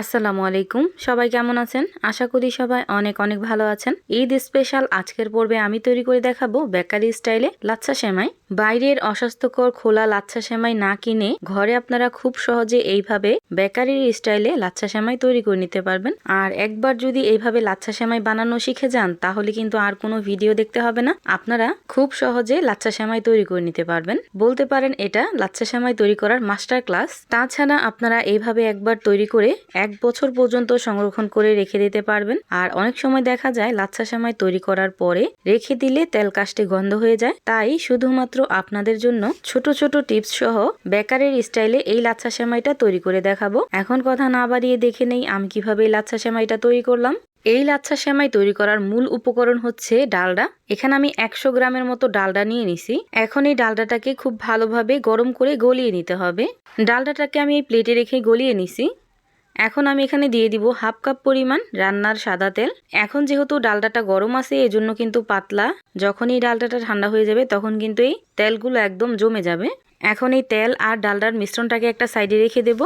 আসসালামু আলাইকুম। সবাই কেমন আছেন? আশা করি সবাই অনেক অনেক ভালো আছেন। ঈদ স্পেশাল আজকের পর্বে আমি তৈরি করে দেখাবো বেকারি স্টাইলে লাচ্ছা সেমাই। বাইরের অস্বাস্থ্যকর খোলা লাচ্ছা সেমাই না কিনে ঘরে আপনারা খুব সহজে এইভাবে বেকারির স্টাইলে লাচ্ছা সেমাই তৈরি করে নিতে পারবেন। আর একবার যদি এইভাবে লাচ্ছা সেমাই বানানো শিখে যান, তাহলে কিন্তু আর কোনো ভিডিও দেখতে হবে না। আপনারা খুব সহজে লাচ্ছা সেমাই তৈরি করে নিতে পারবেন। বলতে পারেন এটা লাচ্ছা সেমাই তৈরি করার মাস্টার ক্লাস তাছাড়া আপনারা এইভাবে একবার তৈরি করে এক বছর পর্যন্ত সংরক্ষণ করে রেখে দিতে পারবেন। আর অনেক সময় দেখা যায়, লাচ্ছা সেমাই তৈরি করার পরে রেখে দিলে তেল কাশটি গন্ধ হয়ে যায়। তাই শুধুমাত্র আপনাদের জন্য ছোট ছোট টিপস সহ বেকারের স্টাইলে এই লাচ্ছা সেমাইটা তৈরি করে দেখাবো। এখন কথা না বাড়িয়ে দেখে নেই আমি কীভাবে এই লাচ্ছা সেমাইটা তৈরি করলাম। এই লাচ্ছা সেমাই তৈরি করার মূল উপকরণ হচ্ছে ডালডা। এখানে আমি একশো গ্রামের মতো ডালডা নিয়ে নিছি। এখন এই ডালডাটাকে খুব ভালোভাবে গরম করে গলিয়ে নিতে হবে। ডালডাটাকে আমি এই প্লেটে রেখে গলিয়ে নিছি। এখন আমি এখানে দিয়ে দিব হাফ কাপ পরিমাণ রান্নার সাদা তেল। এখন যেহেতু ডালটাটা গরম আছে, এজন্য কিন্তু পাতলা। যখন এই ডালটাটা ঠান্ডা হয়ে যাবে, তখন কিন্তু এই তেলগুলো একদম জমে যাবে। এখন এই তেল আর ডালটার মিশ্রণটাকে একটা সাইডে রেখে দেব।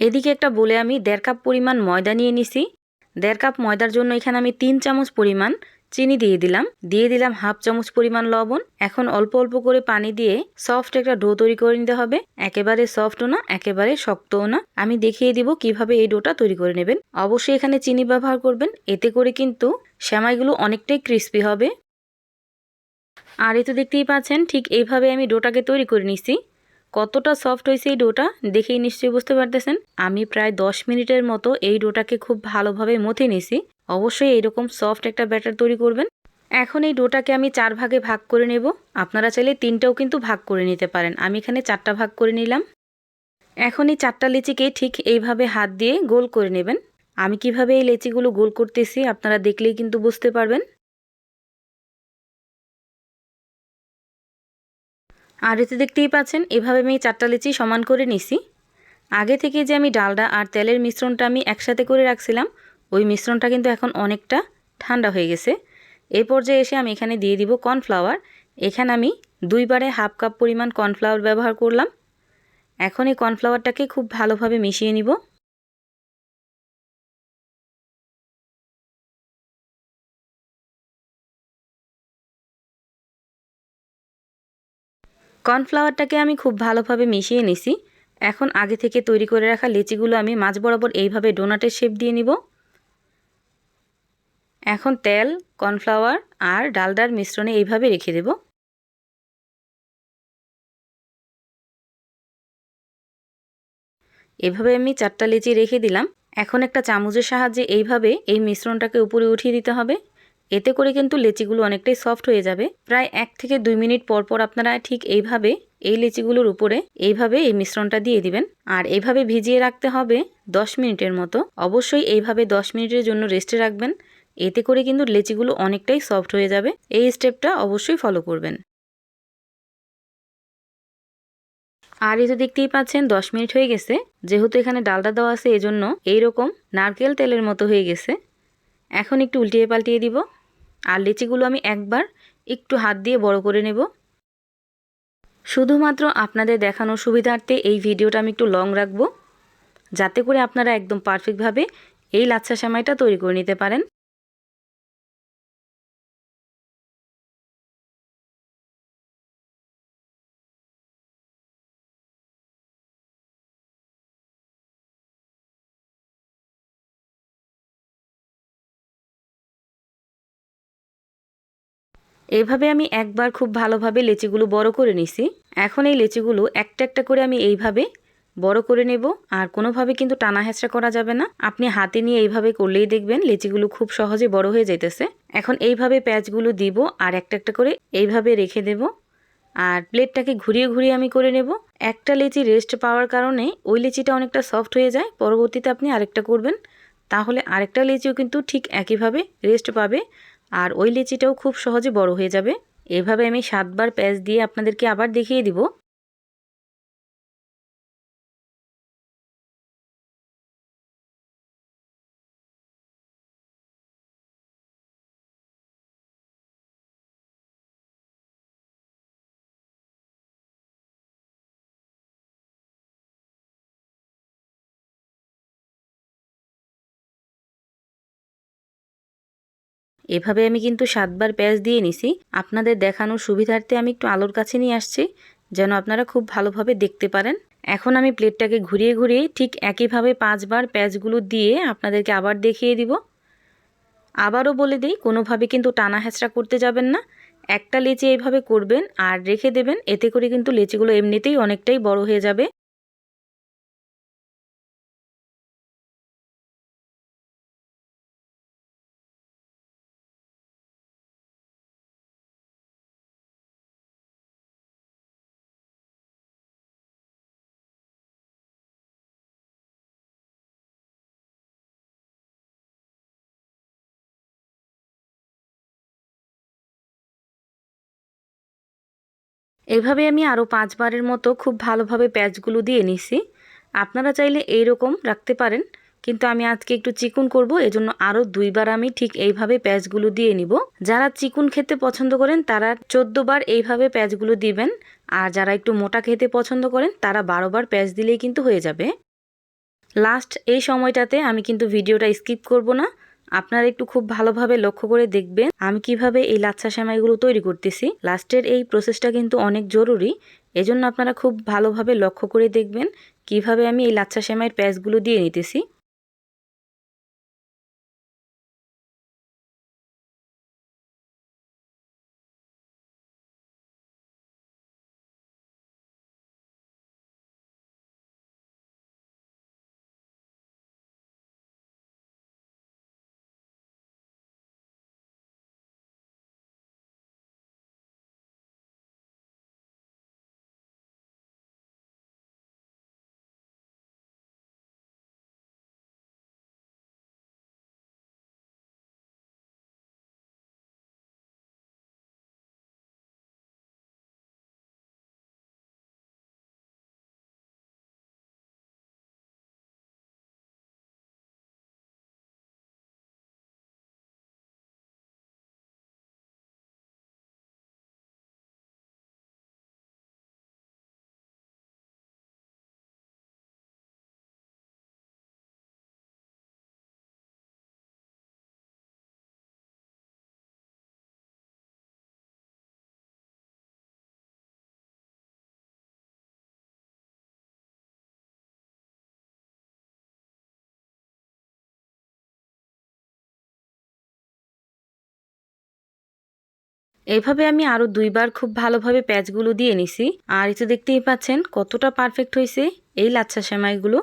এদিকে একটা বলে আমি দেড় কাপ পরিমাণ ময়দা নিয়ে নিছি। দেড় কাপ ময়দার জন্য এখানে আমি তিন চামচ পরিমাণ চিনি দিয়ে দিলাম। দিয়ে দিলাম হাফ চামচ পরিমাণ লবণ। এখন অল্প অল্প করে পানি দিয়ে সফট একটা ডো তৈরি করে নিতে হবে। একেবারে সফটও না, একেবারে শক্তও না। আমি দেখিয়ে দিব কীভাবে এই ডোটা তৈরি করে নেবেন। অবশ্যই এখানে চিনি ব্যবহার করবেন। এতে করে কিন্তু সেমাইগুলো অনেকটাই ক্রিস্পি হবে। আর এ তো দেখতেই পাচ্ছেন, ঠিক এইভাবে আমি ডোটাকে তৈরি করে নিছি। কতটা সফট হয়েছে এই ডোটা দেখেই নিশ্চয়ই বুঝতে পারতেছেন। আমি প্রায় দশ মিনিটের মতো এই ডোটাকে খুব ভালোভাবে মথে নিছি। অবশ্যই এইরকম সফট একটা ব্যাটার তৈরি করবেন। এখন এই ডোটাকে আমি চার ভাগে ভাগ করে নেব। আপনারা চাইলে তিনটাও কিন্তু ভাগ করে নিতে পারেন। আমি এখানে চারটা ভাগ করে নিলাম। এখন এই চারটা লিচিকে ঠিক এইভাবে হাত দিয়ে গোল করে নেবেন। আমি কীভাবে এই লেচিগুলো গোল করতেছি আপনারা দেখলেই কিন্তু বুঝতে পারবেন। আর এতে দেখতেই পাচ্ছেন, এভাবে আমি চারটা লিচি সমান করে নিছি। আগে থেকে যে আমি ডালডা আর তেলের মিশ্রণটা আমি একসাথে করে রাখছিলাম ওই মিশ্রণটা কিন্তু এখন অনেকটা ঠান্ডা হয়ে গেছে। এই পর্যায়ে এসে আমি এখানে দিয়ে দিব কর্নফ্লাওয়ার। এখানে আমি দুইবারে হাফ কাপ পরিমাণ কর্নফ্লাওয়ার ব্যবহার করলাম। এখন এই কর্নফ্লাওয়ারটাকে খুব ভালোভাবে মিশিয়ে নিব। কর্নফ্লাওয়ারটাকে আমি খুব ভালোভাবে মিশিয়ে নিছি। এখন আগে থেকে তৈরি করে রাখা লিচিগুলো আমি মাছ বরাবর এইভাবে ডোনাটের শেপ দিয়ে নিব। এখন তেল, কর্নফ্লাওয়ার আর ডালডার মিশ্রণে এইভাবে রেখে দেব। এভাবে আমি চারটা লিচি রেখে দিলাম। এখন একটা চামচের সাহায্যে এইভাবে এই মিশ্রণটাকে উপরে উঠিয়ে দিতে হবে। এতে করে কিন্তু লেচিগুলো অনেকটাই সফট হয়ে যাবে। প্রায় এক থেকে দুই মিনিট পর পর আপনারা ঠিক এইভাবে এই লেচিগুলোর উপরে এইভাবে এই মিশ্রণটা দিয়ে দিবেন। আর এইভাবে ভিজিয়ে রাখতে হবে দশ মিনিটের মতো। অবশ্যই এইভাবে দশ মিনিটের জন্য রেস্টে রাখবেন। এতে করে কিন্তু লেচিগুলো অনেকটাই সফট হয়ে যাবে। এই স্টেপটা অবশ্যই ফলো করবেন। আর এই তো দেখতেই পাচ্ছেন, দশ মিনিট হয়ে গেছে। যেহেতু এখানে ডালটা দেওয়া আছে, এজন্য এইরকম নারকেল তেলের মতো হয়ে গেছে। এখন একটু উল্টিয়ে পাল্টিয়ে দিব। আর লিচিগুলো আমি একবার একটু হাত দিয়ে বড় করে নেব। শুধুমাত্র আপনাদের দেখানোর সুবিধার্থে এই ভিডিওটা আমি একটু লং রাখব। যাতে করে আপনারা একদম পারফেক্টভাবে এই লাচ্ছা সেমাইটা তৈরি করে নিতে পারেন। এইভাবে আমি একবার খুব ভালোভাবে লেচিগুলো বড় করে নিছি। এখন এই লেচিগুলো একটা একটা করে আমি এইভাবে বড় করে নেব, আর কোনোভাবে কিন্তু টানা হেঁচড়া করা যাবে না। আপনি হাতে নিয়ে এইভাবে করলেই দেখবেন লেচিগুলো খুব সহজে বড় হয়ে যাইতেছে। এখন এইভাবে প্যাচগুলো দিব আর একটা একটা করে এইভাবে রেখে দেব। আর প্লেটটাকে ঘুরিয়ে ঘুরিয়ে আমি করে নেব। একটা লেচি রেস্ট পাওয়ার কারণে ওই লেচিটা অনেকটা সফট হয়ে যায়। পরবর্তীতে আপনি আরেকটা করবেন। তাহলে আরেকটা লেচিও কিন্তু ঠিক একইভাবে রেস্ট পাবে। আর ওই লেচিটাও খুব সহজে বড় হয়ে যাবে। এভাবে আমি সাতবার প্যাঁচ দিয়ে আপনাদেরকে আবার দেখিয়ে দিব। এভাবে আমি কিন্তু সাতবার পেঁয়াজ দিয়ে নিছি। আপনাদের দেখানোর সুবিধার্থে আমি একটু আলোর কাছে নিয়ে আসছি, যেন আপনারা খুব ভালোভাবে দেখতে পারেন। এখন আমি প্লেটটাকে ঘুরিয়ে ঘুরিয়ে ঠিক একইভাবে পাঁচবার পেঁয়াজগুলো দিয়ে আপনাদেরকে আবার দেখিয়ে দিব। আবারও বলে দিই, কোনোভাবে কিন্তু টানা হেঁচড়া করতে যাবেন না। একটা লেচি এইভাবে করবেন আর রেখে দেবেন, এতে করে কিন্তু লেচিগুলো এমনিতেই অনেকটাই বড় হয়ে যাবে। এভাবে আমি আরও পাঁচবারের মতো খুব ভালোভাবে প্যাচগুলো দিয়ে নিছি। আপনারা চাইলে এই রকম রাখতে পারেন, কিন্তু আমি আজকে একটু চিকুন করব, এজন্য আরও দুইবার আমি ঠিক এইভাবে প্যাচগুলো দিয়ে নিব। যারা চিকুন খেতে পছন্দ করেন, তারা বার এইভাবে প্যাচগুলো দিবেন, আর যারা একটু মোটা খেতে পছন্দ করেন, তারা বারোবার প্যাচ দিলেই কিন্তু হয়ে যাবে। লাস্ট এই সময়টাতে আমি কিন্তু ভিডিওটা স্কিপ করব না আপনারা একটু খুব ভালোভাবে লক্ষ্য করে দেখবেন আমি কীভাবে এই লাচ্ছা সেমাইগুলো তৈরি করতেছি। লাস্টের এই প্রসেসটা কিন্তু অনেক জরুরি। এজন্য আপনারা খুব ভালোভাবে লক্ষ্য করে দেখবেন কীভাবে আমি এই লাচ্ছা সেমাইয়ের প্যাচগুলো দিয়ে নিতেছি। এভাবে আমি আরও দুইবার খুব ভালোভাবে প্যাচগুলো দিয়ে নিছি। আর এতে দেখতেই পাচ্ছেন, কতটা পারফেক্ট হয়েছে এই লাচ্ছা সেমাইগুলো।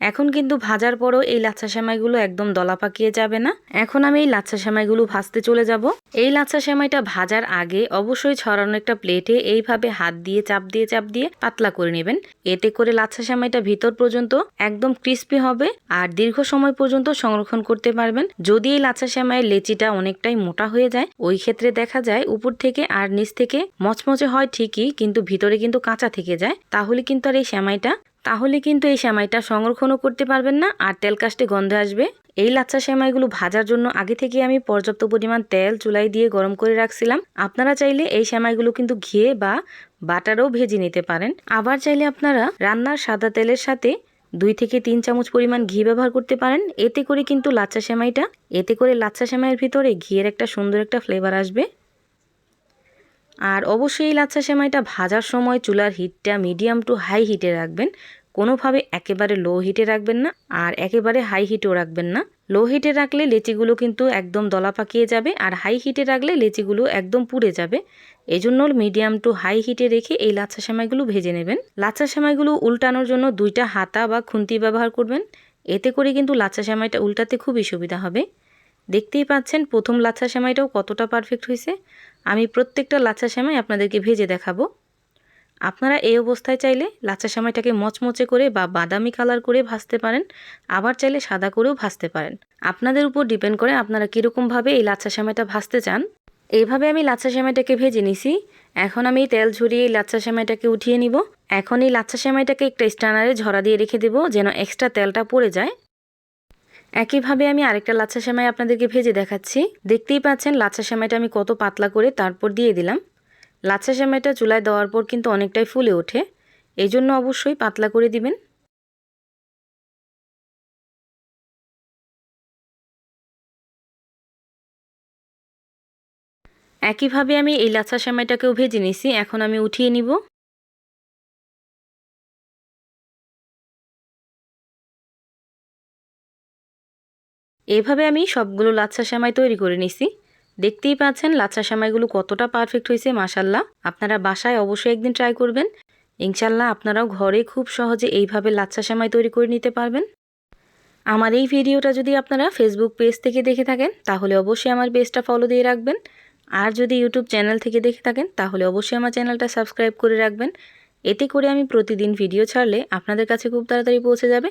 এখন কিন্তু ভাজার পরও এই লাচ্ছা সেমাইগুলো একদম দলা পাকিয়ে যাবে না। এখন আমি এই লাচ্ছা সেমাইগুলো ভাজতে চলে যাব। এই লাচ্ছা সেমাইটা ভাজার আগে অবশ্যই ছড়ানো একটা প্লেটে এইভাবে হাত দিয়ে, চাপ দিয়ে চাপ দিয়ে পাতলা করে নেবেন। এতে করে লাচ্ছা সেমাইটা ভিতর পর্যন্ত একদম ক্রিস্পি হবে আর দীর্ঘ সময় পর্যন্ত সংরক্ষণ করতে পারবেন। যদি এই লাচ্ছা সেমাইয়ের লেচিটা অনেকটাই মোটা হয়ে যায়, ওই ক্ষেত্রে দেখা যায় উপর থেকে আর নিচ থেকে মচমচে হয় ঠিকই, কিন্তু ভিতরে কিন্তু কাঁচা থেকে যায়। তাহলে কিন্তু আর এই সেমাইটা তাহলে কিন্তু এই সেমাইটা সংরক্ষণও করতে পারবেন না আর তেল কাস্টে গন্ধ আসবে। এই লাচ্ছা সেমাইগুলো ভাজার জন্য আগে থেকে আমি পর্যাপ্ত পরিমাণ তেল চুলাই দিয়ে গরম করে রাখছিলাম। আপনারা চাইলে এই সেমাইগুলো কিন্তু ঘিয়ে বা বাটারও ভেজে নিতে পারেন। আবার চাইলে আপনারা রান্নার সাদা তেলের সাথে দুই থেকে তিন চামচ পরিমাণ ঘি ব্যবহার করতে পারেন। এতে করে কিন্তু লাচ্ছা সেমাইটা, এতে করে লাচ্ছা সেমাইয়ের ভিতরে ঘিয়ের একটা সুন্দর একটা ফ্লেভার আসবে। আর অবশ্যই লাচ্ছা সেমাইটা ভাজার সময় চুলার হিটটা মিডিয়াম টু হাই হিটে রাখবেন। কোনোভাবে একেবারে লো হিটে রাখবেন না আর একেবারে হাই হিটেও রাখবেন না। লো হিটে রাখলে লেচিগুলো কিন্তু একদম দলা পাকিয়ে যাবে আর হাই হিটে রাখলে লেচিগুলো একদম পুড়ে যাবে। এই জন্য মিডিয়াম টু হাই হিটে রেখে এই লাচ্ছা সেমাইগুলো ভেজে নেবেন। লাচ্ছা সেমাইগুলো উল্টানোর জন্য দুইটা হাতা বা খুন্তি ব্যবহার করবেন। এতে করে কিন্তু লাচ্ছা সেমাইটা উল্টাতে খুবই সুবিধা হবে। দেখতেই পাচ্ছেন, প্রথম লাচ্ছা সেমাইটাও কতটা পারফেক্ট হয়েছে। আমি প্রত্যেকটা লাচ্ছা সেমাই আপনাদেরকে ভেজে দেখাবো। আপনারা এই অবস্থায় চাইলে লাচ্ছা সেমাইটাকে মচমচে করে বা বাদামি কালার করে ভাজতে পারেন, আবার চাইলে সাদা করেও ভাজতে পারেন। আপনাদের উপর ডিপেন্ড করে আপনারা কীরকমভাবে এই লাচ্ছা সেমাইটা ভাজতে চান। এইভাবে আমি লাচ্ছা সেমাইটাকে ভেজে নিছি। এখন আমি তেল ঝরিয়ে এই লাচ্ছা সেমাইটাকে উঠিয়ে নিব। এখন এই লাচ্ছা সেমাইটাকে একটা স্টানারে ঝরা দিয়ে রেখে দেবো যেন এক্সট্রা তেলটা পড়ে যায়। একইভাবে আমি আরেকটা লাচ্ছা সেমাই আপনাদেরকে ভেজে দেখাচ্ছি। দেখতেই পাচ্ছেন, লাচ্ছা সেমাইটা আমি কত পাতলা করে তারপর দিয়ে দিলাম। লাচ্ছা সেমাইটা চুলায় দেওয়ার পর কিন্তু অনেকটাই ফুলে ওঠে। এই জন্য অবশ্যই পাতলা করে দিবেন। একইভাবে আমি এই লাচ্ছা সেমাইটাকেও ভেজে নিছি। এখন আমি উঠিয়ে নিব। এভাবে আমি সবগুলো লাচ্ছা সেমাই তৈরি করে নিছি। দেখতেই পাচ্ছেন লাচ্ছা সেমাইগুলো কতটা পারফেক্ট হয়েছে মাসাল্লাহ আপনারা বাসায় অবশ্যই একদিন ট্রাই করবেন। ইনশাল্লাহ আপনারাও ঘরে খুব সহজে এইভাবে লাচ্ছা সেমাই তৈরি করে নিতে পারবেন। আমার এই ভিডিওটা যদি আপনারা ফেসবুক পেজ থেকে দেখে থাকেন, তাহলে অবশ্যই আমার পেজটা ফলো দিয়ে রাখবেন। আর যদি ইউটিউব চ্যানেল থেকে দেখে থাকেন, তাহলে অবশ্যই আমার চ্যানেলটা সাবস্ক্রাইব করে রাখবেন। এতে করে আমি প্রতিদিন ভিডিও ছাড়লে আপনাদের কাছে খুব তাড়াতাড়ি পৌঁছে যাবে।